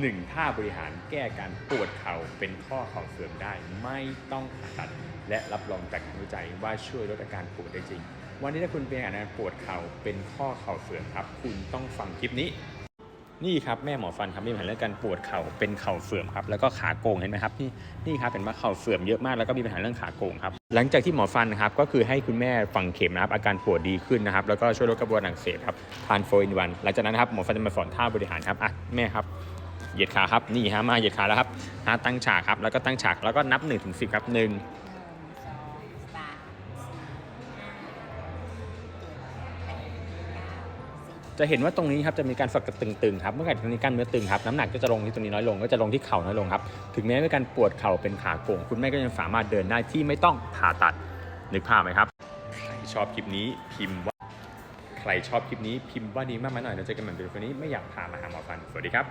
1ท่าบริหารแก้การปวดเข่าเป็นข้อเข่าเสื่อมได้ ไม่ต้องผ่าตัด และรับรองจากงานวิจัยว่าช่วยลดอาการปวดได้จริง วันนี้ถ้าคุณเป็นอาการปวดเข่าเป็นข้อเข่าเสื่อมครับ คุณต้องฟังคลิปนี้นี่ครับแม่หมอฟันครับมีปัญหาเรื่องการปวดเข่าเป็นเข่าเสื่อมครับแล้วก็ขาโกงเห็นไหมครับนี่นี่ครับเป็นว่าเข่าเสื่อมเยอะมากแล้วก็มีปัญหาเรื่องขาโกงครับหลังจากที่หมอฟันนะครับก็คือให้คุณแม่ฝังเข็มนะครับอาการปวดดีขึ้นนะครับแล้วก็ช่วยลดกระบวนการอักเสบครับทานโฟอินวันหลังจากนั้นครับหมอฟันจะมาสอนท่าบริหารครับอะแม่ครับ เหยียดขาครับนี่ฮะมาเหยียดขาแล้วครับฮะตั้งฉากครับแล้วก็ตั้งฉากแล้วก็นับ1นถึงสิครับหนึ่งจะเห็นว่าตรงนี้ครับจะมีการฝักตึงๆครับเมื่อไหร่ตรงนี้กล้ามเนื้อตึงครับน้ำหนักก็จะลงที่ตรงนี้น้อยลงก็จะลงที่เข่าน้อยลงครับถึงแม้มีการปวดเข่าเป็นขาโก่งคุณแม่ก็ยังสามารถเดินได้ที่ไม่ต้องผ่าตัดนึกภาพไหมครับใครชอบคลิปนี้พิมพ์ว่าใครชอบคลิปนี้พิมพ์ว่าดีมากไหมหน่อยเราจอกันใหม่ในวิดีโอนี้ไม่อยากพามาหาหมอฟันสวัสดีครับ